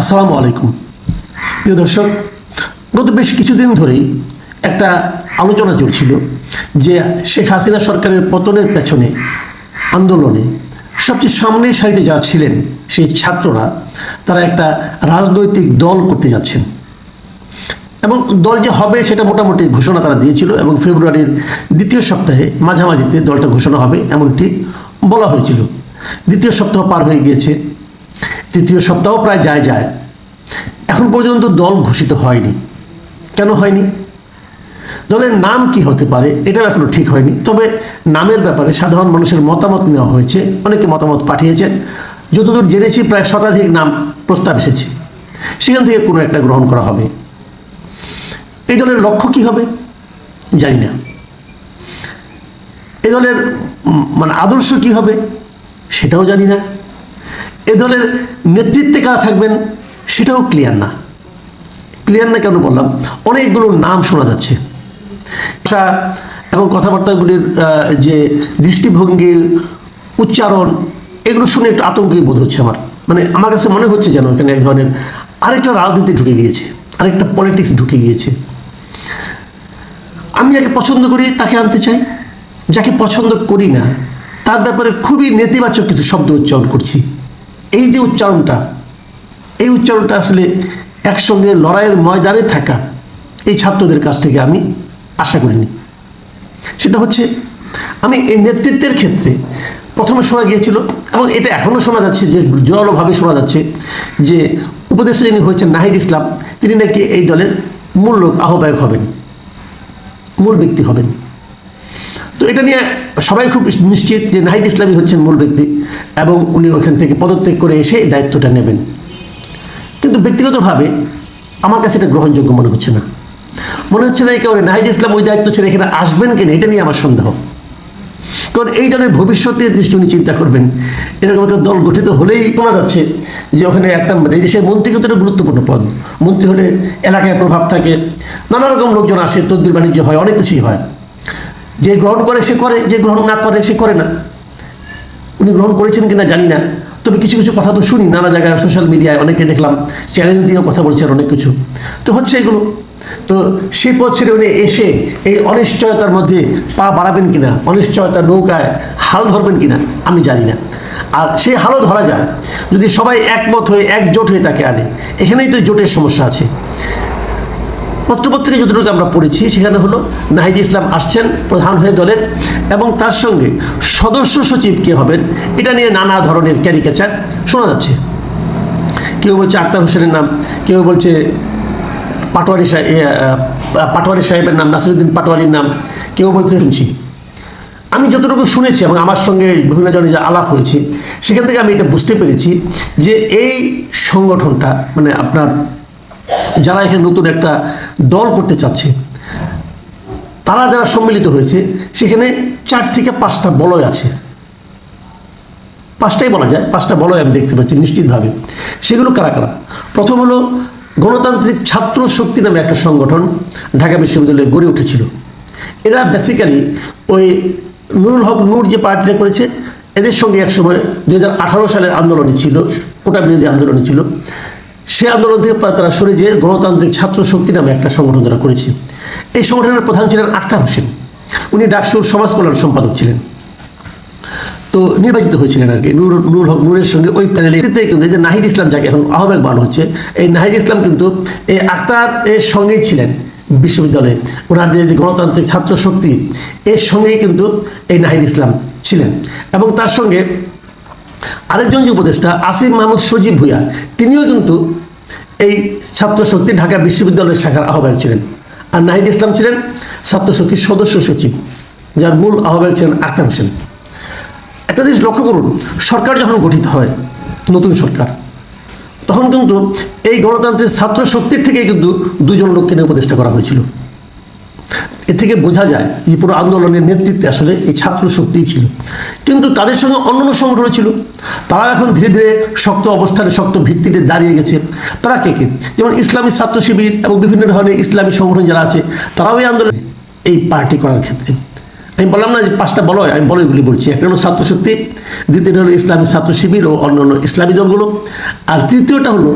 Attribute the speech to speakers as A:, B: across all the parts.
A: আসসালামু আলাইকুম। প্রিয় দর্শক, গত বেশ কিছুদিন ধরেই একটা আলোচনা চলছিল যে শেখ হাসিনা সরকারের পতনের পেছনে আন্দোলনে সবচেয়ে সামনের সারিতে যারা ছিলেন সেই ছাত্ররা, তারা একটা রাজনৈতিক দল করতে যাচ্ছেন। এবং দল যে হবে সেটা মোটামুটি ঘোষণা তারা দিয়েছিল এবং ফেব্রুয়ারির দ্বিতীয় সপ্তাহে মাঝামাঝিতে দলটা ঘোষণা হবে, এমনটি বলা হয়েছিল। দ্বিতীয় সপ্তাহ পার হয়ে গিয়েছে। তৃতীয় সপ্তাহ প্রায় যায় যায়। এখন পর্যন্ত দল ঘোষিত হয়নি। কেন হয়নি? দলের নাম কি হতে পারে এটাও এখনও ঠিক হয়নি। তবে নামের ব্যাপারে সাধারণ মানুষের মতামত নেওয়া হয়েছে। অনেকে মতামত পাঠিয়েছেন। যতদূর জেনেছি প্রায় শতাধিক নাম প্রস্তাব এসেছে। সেখান থেকে কোনো একটা গ্রহণ করা হবে। এই দলের লক্ষ্য কি হবে? জানি না। এ দলের মানে আদর্শ কি হবে? সেটাও জানি না। এ দলের নেতৃত্বে কারা থাকবেন সেটাও ক্লিয়ার না। ক্লিয়ার না কেন বললাম? অনেকগুলো নাম শোনা যাচ্ছে। এবং কথাবার্তাগুলির যে দৃষ্টিভঙ্গি, উচ্চারণ, এগুলো শুনে একটু আতঙ্কই বোধ হচ্ছে আমার। মানে আমার কাছে মনে হচ্ছে যেন এখানে এক ধরনের আরেকটা রাজনীতি ঢুকে গিয়েছে, আরেকটা পলিটিক্স ঢুকে গিয়েছে। আমি যাকে পছন্দ করি তাকে আনতে চাই। যাকে পছন্দ করি না, তার ব্যাপারে খুবই নেতিবাচক কিছু শব্দ উচ্চারণ করছি। এই যে উচ্চারণটা, এই উচ্চারণটা আসলে একসঙ্গে লড়াইয়ের ময়দানে থাকা এই ছাত্রদের কাছ থেকে আমি আশা করিনি সেটা হচ্ছে, আমি এই নেতৃত্বের ক্ষেত্রে প্রথমে শোনা গিয়েছিল এবং এটা এখনও শোনা যাচ্ছে, যে জোরালোভাবে শোনা যাচ্ছে, যে উপদেষ্টা যিনি হয়েছেন নাহিদ ইসলাম, তিনি নাকি এই দলের মূল লোক, আহ্বায়ক হবেন, মূল ব্যক্তি হবেন। তো এটা নিয়ে সবাই খুব নিশ্চিত যে নাহিদ ইসলামী হচ্ছেন মূল ব্যক্তি এবং উনি ওখান থেকে পদত্যাগ করে এসে দায়িত্বটা নেবেন। কিন্তু ব্যক্তিগতভাবে আমার কাছে এটা গ্রহণযোগ্য মনে হচ্ছে না। মনে হচ্ছে না একেবারে নাহিদ ইসলাম ওই দায়িত্ব ছেড়ে এখানে আসবেন কিনা, এটা নিয়ে আমার সন্দেহ। কারণ এই দলের ভবিষ্যতের দৃষ্টি উনি চিন্তা করবেন। এরকম একটা দল গঠিত হলেই শোনা যাচ্ছে যে ওখানে একটা এই দেশের মন্ত্রী কিন্তু একটা গুরুত্বপূর্ণ পদ। মন্ত্রী হলে এলাকায় প্রভাব থাকে, নানা রকম লোকজন আসে, তদবির বাণিজ্য হয়, অনেক কিছুই হয়। যে গ্রহণ করে সে করে, যে গ্রহণ না করে সে করে না। উনি গ্রহণ করেছেন কিনা জানি না। তবে কিছু কিছু কথা তো শুনি, নানা জায়গায় সোশ্যাল মিডিয়ায় অনেকে দেখলাম চ্যানেল দিয়েও কথা বলছেন অনেক কিছু। তো হচ্ছে এগুলো। তো সে পথ ছেড়ে উনি এসে এই অনিশ্চয়তার মধ্যে পা বাড়াবেন কিনা, অনিশ্চয়তার নৌকায় হাল ধরবেন কিনা, আমি জানি না। আর সেই হালও ধরা যায়। যদি সবাই একমত হয়ে, একজোট হয়ে তাকে আনে, এখানেই তো জোটের সমস্যা আছে। পত্রপত্রিকা যতটুকু আমরা পড়েছি, সেখানে হলো নাহিদ ইসলাম আসছেন, প্রধান হয়ে দলের এবং তার সঙ্গে সদস্য সচিব কে হবেন, এটা নিয়ে নানা ধরনের ক্যারিকেচার শোনা যাচ্ছে। কেউ বলছে আক্তার হোসেনের নাম, কেউ বলছে পাটোয়ারি পাটোয়ারি সাহেবের নাম, নাসিরুদ্দিন পাটোয়ারির নাম, কেউ বলছে শুনছি। আমি যতটুকু শুনেছি এবং আমার সঙ্গে বিভিন্ন জনের যে আলাপ হয়েছে, সেখান থেকে আমি এটা বুঝতে পেরেছি যে এই সংগঠনটা মানে আপনার যারা এখানে নতুন একটা দল করতে চাচ্ছে, তারা যারা সম্মিলিত হয়েছে, সেখানে চার থেকে পাঁচটা বলয় আছে। পাঁচটাই বলা যায়, পাঁচটা বলয় আমি দেখতে পাচ্ছি নিশ্চিতভাবে। সেগুলো কারা কারা? প্রথম হলো গণতান্ত্রিক ছাত্র শক্তি নামে একটা সংগঠন ঢাকা বিশ্ববিদ্যালয়ে গড়ে উঠেছিল। এরা বেসিক্যালি ওই নুরুল হক নূর যে পার্টিটা করেছে, এদের সঙ্গে একসময় দু হাজার আঠারো সালের আন্দোলনে ছিল, কোটা বিরোধী আন্দোলনে ছিল। সে আন্দোলন থেকে তারা সরে যে গণতান্ত্রিক ছাত্র শক্তি নামে একটা সংগঠন তারা করেছে। এই সংগঠনের প্রধান ছিলেন আখতার হোসেন। উনি ডাকসুর সমাজ কল্যাণ সম্পাদক ছিলেন। তো নির্বাচিত হয়েছিলেন আর কি। নূর নূর হক নূরের সঙ্গে ওই প্যানেলে কিন্তু এই যে নাহিদ ইসলাম যাকে এখন আহ্বায়ক বানানো হচ্ছে, এই নাহিদ ইসলাম কিন্তু এই আক্তার এর সঙ্গেই ছিলেন বিশ্ববিদ্যালয়ে। ওনার যে গণতান্ত্রিক ছাত্র শক্তি, এর সঙ্গেই কিন্তু এই নাহিদ ইসলাম ছিলেন। এবং তার সঙ্গে আরেকজন যে উপদেষ্টা আসিফ মাহমুদ সজীব ভুইয়া, তিনিও কিন্তু এই ছাত্র শক্তি ঢাকা বিশ্ববিদ্যালয়ের শাখার আহ্বায়ক ছিলেন। আর নাহিদ ইসলাম ছিলেন ছাত্র শক্তির সদস্য সচিব, যার মূল আহ্বায়ক ছিলেন আক্তার সেন। একটা জিনিস লক্ষ্য করুন, সরকার যখন গঠিত হয়, নতুন সরকার, তখন কিন্তু এই গণতান্ত্রিক ছাত্র শক্তির থেকে কিন্তু দুজন লোককে নিয়ে উপদেষ্টা করা হয়েছিল। এ থেকে বোঝা যায় যে পুরো আন্দোলনের নেতৃত্বে আসলে এই ছাত্র শক্তিই ছিল। কিন্তু তাদের সঙ্গে অন্যান্য সংগঠন ছিল। তারা এখন ধীরে ধীরে শক্ত অবস্থানে, শক্ত ভিত্তিতে দাঁড়িয়ে গেছে। তারা কে কে? যেমন ইসলামী ছাত্র শিবির এবং বিভিন্ন ধরনের ইসলামী সংগঠন যারা আছে, তারাও এই আন্দোলনে এই পার্টি করার ক্ষেত্রে। আমি বললাম না যে পাঁচটা বলয়, আমি বলয়গুলি বলছি। একটা হলো ছাত্র শক্তি দ্বিতীয়টা হলো ইসলামী ছাত্র শিবির ও অন্যান্য ইসলামী দলগুলো। আর তৃতীয়টা হলো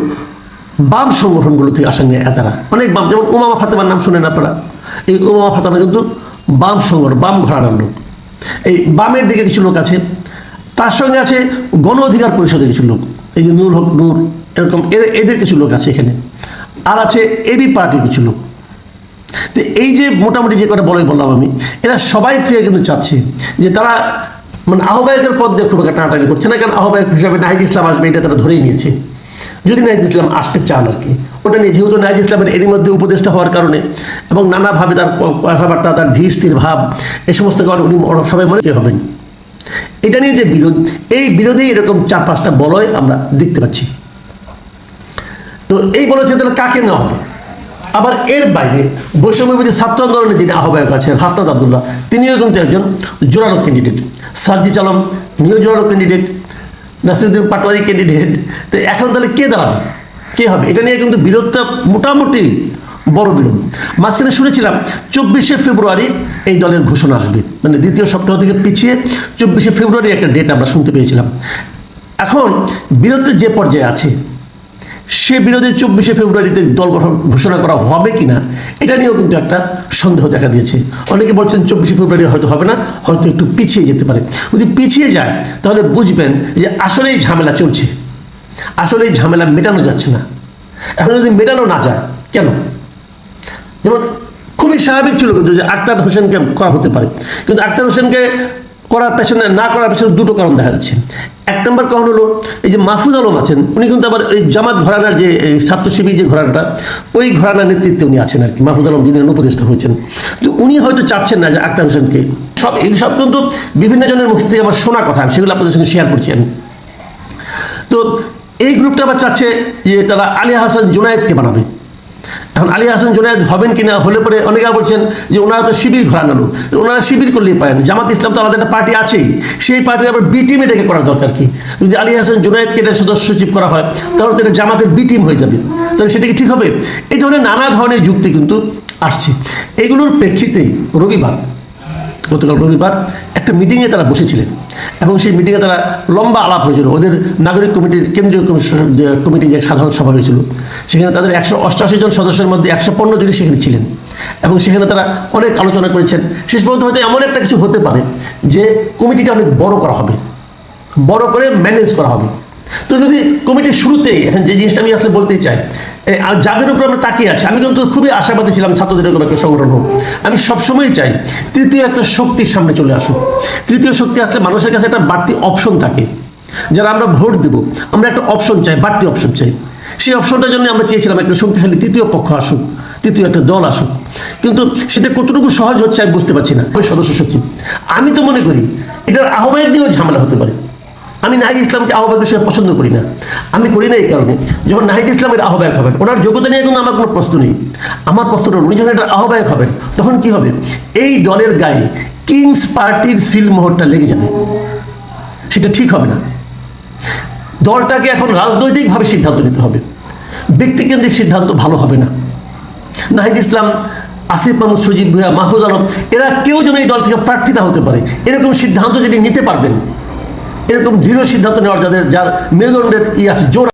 A: বাম সংগঠনগুলো থেকে আসেন এতারা অনেক বাম, যেমন উমামা ফাতেমার নাম শুনেন আপনারা। এই উমামা ফাতেমা কিন্তু বাম সংগঠন, বাম ঘরানার লোক। এই বামের দিকে কিছু লোক আছে, তার সঙ্গে আছে গণ অধিকার পরিষদের কিছু লোক। এই যে নূর হক, নূর, এরকম এর- এদের কিছু লোক আছে এখানে। আর আছে এবি পার্টির কিছু লোক। তো এই যে মোটামুটি যে কথা বলে বললাম আমি, এরা সবাই থেকে কিন্তু চাচ্ছে যে তারা মানে আহ্বায়কের পদ দিয়ে খুব একটা টানাটানি করছে না, কারণ আহ্বায়ক হিসাবে নাহিদ ইসলাম আসবে, এটা তারা ধরেই নিয়েছে। যদি নাহিদ ইসলাম আসতে চান আর কি, ওটা নিয়ে যেহেতু নাহিদ ইসলামের এরই মধ্যে উপদেষ্টা হওয়ার কারণে এবং নানাভাবে তার কথাবার্তা, তার ধীর ভাব এই সমস্ত কারণে উনি সবাই মনে হবেন। এটা নিয়ে যে বিরোধ, এই বিরোধে এরকম চার পাঁচটা বলয় আমরা দেখতে পাচ্ছি। তো এই বলেছে তাহলে কাকে নেওয়া হবে? আবার এর বাইরে বৈষম্যবিধি ছাত্র আন্দোলনের যিনি আহ্বায়ক আছেন হাসনাদ আবদুল্লাহ, তিনিও কিন্তু একজন জোরালো ক্যান্ডিডেট সার্জিস আলম, নিও জোরালো ক্যান্ডিডেট নাসিরুদ্দিন পাটোয়ারি ক্যান্ডিডেট তো এখন তাহলে কে দাঁড়াবে? কে হবে? এটা নিয়ে কিন্তু বিরোধটা মোটামুটি বড় বিরোধ। মাঝখানে শুনেছিলাম, চব্বিশে ফেব্রুয়ারি এই দলের ঘোষণা আসবে। মানে দ্বিতীয় সপ্তাহ থেকে পিছিয়ে চব্বিশে ফেব্রুয়ারি একটা ডেট আমরা শুনতে পেয়েছিলাম। এখন বিরোধটা যে পর্যায়ে আছে সে বিরোধী চব্বিশে ফেব্রুয়ারিতে দল গঠন ঘোষণা করা হবে কিনা, এটা নিয়েও কিন্তু একটা সন্দেহ দেখা দিয়েছে। অনেকে বলছেন চব্বিশে ফেব্রুয়ারি হয়তো হবে না, হয়তো একটু পিছিয়ে যেতে পারে। যদি পিছিয়ে যায়, তাহলে বুঝবেন যে আসলেই ঝামেলা চলছে। আসলে এই ঝামেলা মেটানো যাচ্ছে না। এখন যদি মেটানো না যায়, কেন? যেমন খুবই স্বাভাবিক ছিল কিন্তু যে আক্তার হোসেনকে করা হতে পারে। কিন্তু আক্তার হোসেনকে করার পেছনে, না করার পেছনে দুটো কারণ দেখা যাচ্ছে। এক নম্বর কারণ হলো, এই যে মাহফুজ আলম আছেন, উনি কিন্তু আবার এই জামাত ঘরানার যে, এই ছাত্র যে ঘরানাটা, ওই ঘরানার নেতৃত্বে উনি আছেন আর কি। মাহফুজ আলম যিনি উপদেষ্টা হয়েছেন। তো উনি হয়তো চাচ্ছেন না যে আক্তার হোসেনকে। সব, এই সব কিন্তু বিভিন্ন জনের মুখ থেকে আমার শোনা কথা সেগুলো আপনাদের সঙ্গে শেয়ার করছি আমি। তো এই গ্রুপটা আবার চাচ্ছে যে তারা আলী হাসান জুনায়েদকে বানাবে। এখন আলী হাসান জুনায়েদ হবেন কিনা, হলে পরে অনেকে বলছেন যে ওনারা তো শিবির ঘোরানো ওনারা শিবির করলেই পারেন। জামাত ইসলাম তো আলাদা একটা পার্টি আছেই। সেই পার্টির আবার বি টিম এটাকে করা দরকার কি? যদি আলী হাসান জুনায়েদকে এটা সদস্য সচিব করা হয়, তাহলে তো এটা জামাতের বি টিম হয়ে যাবে। তাহলে সেটা কি ঠিক হবে? এই ধরনের নানা ধরনের যুক্তি কিন্তু আসছে। এগুলোর প্রেক্ষিতে রবিবার, গতকাল রবিবার একটা মিটিংয়ে তারা বসেছিলেন। এবং সেই মিটিংয়ে তারা লম্বা আলাপ হয়েছিল। ওদের নাগরিক কমিটির, কেন্দ্রীয় কমিটি, যে সাধারণ সভা হয়েছিল, সেখানে তাদের একশো অষ্টআশি জন সদস্যের মধ্যে একশো পনেরো জনই সেখানে ছিলেন। এবং সেখানে তারা অনেক আলোচনা করেছেন। শেষ পর্যন্ত হয়তো এমন একটা কিছু হতে পারে যে কমিটিটা অনেক বড় করা হবে। বড় করে ম্যানেজ করা হবে। তো যদি কমিটির শুরুতেই এখন যে জিনিসটা আমি আসলে বলতে চাই আর যাদের উপর আমরা তাকিয়ে আছি, আমি কিন্তু খুবই আশাবাদী ছিলাম ছাত্রদের এরকম একটা সংগঠন হোক। আমি সবসময় চাই তৃতীয় একটা শক্তির সামনে চলে আসুক। তৃতীয় শক্তি আসলে মানুষের কাছে একটা বাড়তি অপশন থাকে। যারা আমরা ভোট দেব, আমরা একটা অপশন চাই, বাড়তি অপশন চাই। সেই অপশনটার জন্য আমরা চেয়েছিলাম একটা শক্তিশালী তৃতীয় পক্ষ আসুক, তৃতীয় একটা দল আসুক। কিন্তু সেটা কতটুকু সহজ হচ্ছে আমি বুঝতে পারছি না। ওই সদস্য সচিব। আমি তো মনে করি এটার আহ্বায়ক নিয়েও ঝামেলা হতে পারে। আমি নাহিদ ইসলামকে আহ্বায়ক হিসেবে পছন্দ করি না। আমি করি না এই কারণে। যখন নাহিদ ইসলামের আহ্বায়ক হবেন, ওনার যোগ্যতা নিয়ে কিন্তু আমার কোনো প্রশ্ন নেই। আমার প্রশ্নটা উনি যখন এটা আহ্বায়ক হবেন, তখন কি হবে? এই দলের গায়ে কিংস পার্টির সিল মোহরটা লেগে যাবে। সেটা ঠিক হবে না। দলটাকে এখন রাজনৈতিকভাবে সিদ্ধান্ত নিতে হবে। ব্যক্তিকেন্দ্রিক সিদ্ধান্ত ভালো হবে না। নাহিদ ইসলাম, আসিফ মাহমুদ সজীব ভুয়া মাহফুজ আলম, এরা কেউ যেন এই দল থেকে প্রার্থী না হতে পারে। এরকম সিদ্ধান্ত যদি নিতে পারবেন এরকম দৃঢ় সিদ্ধান্ত নেওয়ার যাদের যার মেরুদণ্ডের ইয়াস জোর